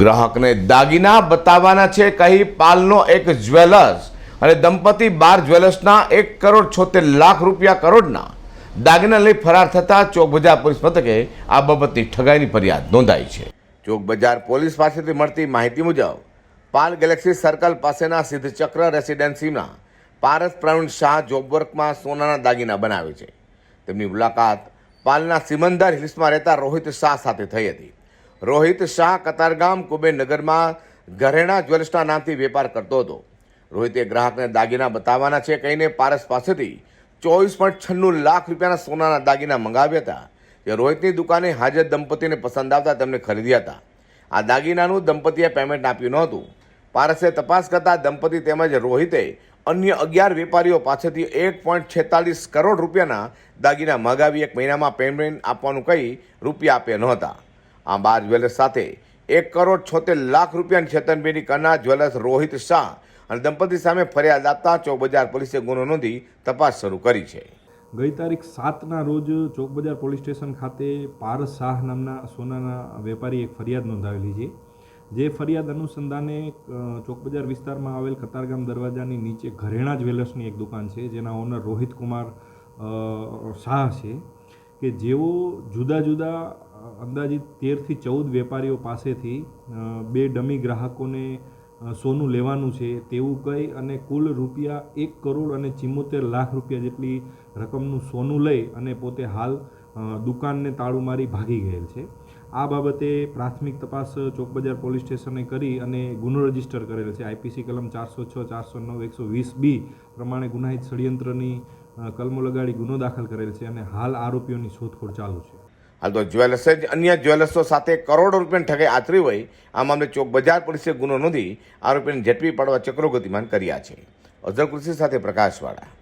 ગ્રાહકને દાગીના બતાવવાના છે. કહી પાલનો એક જ્વેલર્સ અને દંપતી બાર જ્વેલર્સના એક કરોડ છોતેર લાખ રૂપિયા કરોડના દાગીના લઈ ફરાર થતા ચોક બજાર પોલીસ મથકે આ બાબતની ઠગાઈની ફરિયાદ નોંધાઈ છે. ચોક બજાર પોલીસ પાસેથી મળતી માહિતી મુજબ, પાલ ગેલેક્સી સર્કલ પાસેના સિદ્ધચક્ર રેસિડેન્સીમાં પારસ પ્રવીણ શાહ જોબવર્કમાં સોનાના દાગીના બનાવે છે. તેમની મુલાકાત પાલના સિમંદર હિલ્સમાં રહેતા રોહિત શાહ સાથે થઈ હતી. રોહિત શાહ કતારગામ કુબેરનગરમાં ઘરેણા જ્વેલર્સના નામથી વેપાર કરતો હતો. રોહિતે ગ્રાહકને દાગીના બતાવવાના છે કહીને પારસ પાસેથી ચોવીસ પોઈન્ટ છન્નું લાખ રૂપિયાના સોનાના દાગીના મંગાવ્યા હતા, જે રોહિતની દુકાને હાજર દંપતીને પસંદ આવતા તેમને ખરીદ્યા હતા. આ દાગીનાનું દંપતીએ પેમેન્ટ આપ્યું નહોતું. પારસે તપાસ કરતા દંપતી તેમજ રોહિતે અન્ય અગિયાર વેપારીઓ પાસેથી એક પોઈન્ટ છેતાલીસ કરોડ રૂપિયાના દાગીના મગાવી એક મહિનામાં પેમેન્ટ આપવાનું કહી રૂપિયા આપ્યા નહોતા. આ બાર જ્વેલર્સ સાથે એક કરોડ છોતેર લાખ રૂપિયાની છેતરપિંડી કરનાર જ્વેલર્સ રોહિત શાહ અને દંપતી સામે ફરિયાદ આપતા ચોકબજાર પોલીસે ગુનો નોંધી તપાસ શરૂ કરી છે. ગઈ તારીખ સાતના રોજ ચોકબજાર પોલીસ સ્ટેશન ખાતે પારસ શાહ નામના સોનાના વેપારી એક ફરિયાદ નોંધાવેલી છે. જે ફરિયાદ અનુસંધાને ચોકબજાર વિસ્તારમાં આવેલ કતારગામ દરવાજાની નીચે ઘરેણા જ્વેલર્સની એક દુકાન છે, જેના ઓનર રોહિત કુમાર શાહ છે, કે જેઓ જુદા જુદા અંદાજિત તેરથી ચૌદ વેપારીઓ પાસેથી બે ડમી ગ્રાહકોને સોનું લેવાનું છે તેવું કહી અને કુલ રૂપિયા એક કરોડ અને ચિમ્મોતેર લાખ રૂપિયા જેટલી રકમનું સોનું લઈ અને પોતે હાલ દુકાનને તાળું મારી ભાગી ગયેલ છે. આ બાબતે પ્રાથમિક તપાસ ચોકબજાર પોલીસ સ્ટેશને કરી અને ગુનો રજિસ્ટર કરેલ છે. આઈપીસી કલમ ચારસો છ, ચારસો નવ, એકસો વીસ બી પ્રમાણે ગુનાહિત ષડયંત્રની કલમો લગાડી ગુનો દાખલ કરેલ છે અને હાલ આરોપીઓની શોધખોળ ચાલુ છે. હાલ તો જ્વેલર્સે જ અન્ય જ્વેલર્સો સાથે કરોડો રૂપિયાની ઠગાઈ આચરી હોય, આ મામલે ચોક બજાર પોલીસે ગુનો નોંધી આરોપીને ઝડપી પાડવા ચક્રો ગતિમાન કર્યા છે. અઝર કૃષિ સાથે પ્રકાશવાળા.